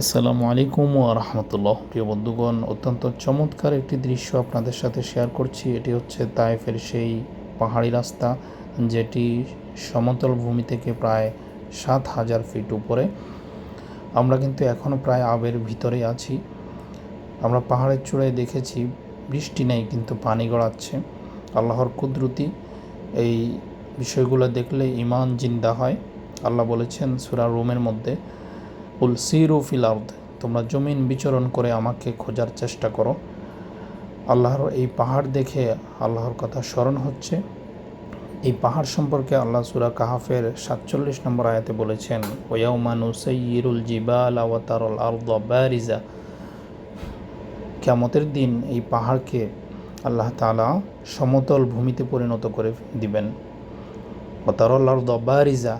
আসসালামু আলাইকুম ও রহমতুল্লাহ। প্রিয় বন্ধুগণ, অত্যন্ত চমৎকার একটি দৃশ্য আপনাদের সাথে শেয়ার করছি। এটি হচ্ছে তায়েফের সেই পাহাড়ি রাস্তা, যেটি সমতল ভূমি থেকে প্রায় সাত হাজার ফিট উপরে। আমরা কিন্তু এখনও প্রায় আবের ভিতরে আছি। আমরা পাহাড়ের চূড়ায় দেখেছি, বৃষ্টি নেই কিন্তু পানি গড়াচ্ছে। আল্লাহর কুদরতি এই বিষয়গুলো দেখলে ইমান জিন্দা হয়। আল্লাহ বলেছেন, সুরা রোমের মধ্যে উল সিরু ফিল আর্দ, তোমরা জমিন বিচরণ করে আমাকে খোঁজার চেষ্টা করো। আল্লাহর এই পাহাড় দেখে আল্লাহর কথা স্মরণ হচ্ছে। এই পাহাড় সম্পর্কে আল্লাহ সুরা কাহাফের সাতচল্লিশ নম্বর আয়াতে বলেছেন ওয়াউমানু সৈয়িরুল জিবাল আওয়াতারল আর্দ ব্যারিজা কেমতের দিন এই পাহাড়কে আল্লাহ তালা সমতল ভূমিতে পরিণত করে দিবেন। ওতারল আর্দ ব্যারিজা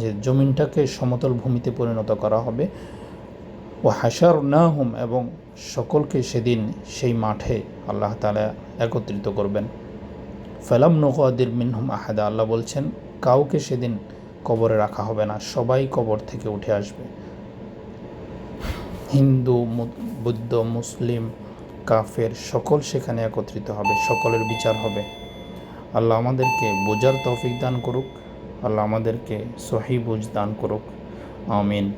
যে জমিনটাকে সমতল ভূমিতে পরিণত করা হবে। ও হাসার না হুম এবং সকলকে সেদিন সেই মাঠে আল্লাহ তালা একত্রিত করবেন। ফেলাম নকাদির মিনহুম আহাদা, আল্লাহ বলছেন, কাউকে সেদিন কবরে রাখা হবে না, সবাই কবর থেকে উঠে আসবে। হিন্দু বৌদ্ধ, মুসলিম, কাফের, সকল সেখানে একত্রিত হবে, সকলের বিচার হবে। আল্লাহ আমাদেরকে বোঝার তৌফিক দান করুক। আল্লাহ আমাদেরকে সহি বুঝ দান করুক। আমিন।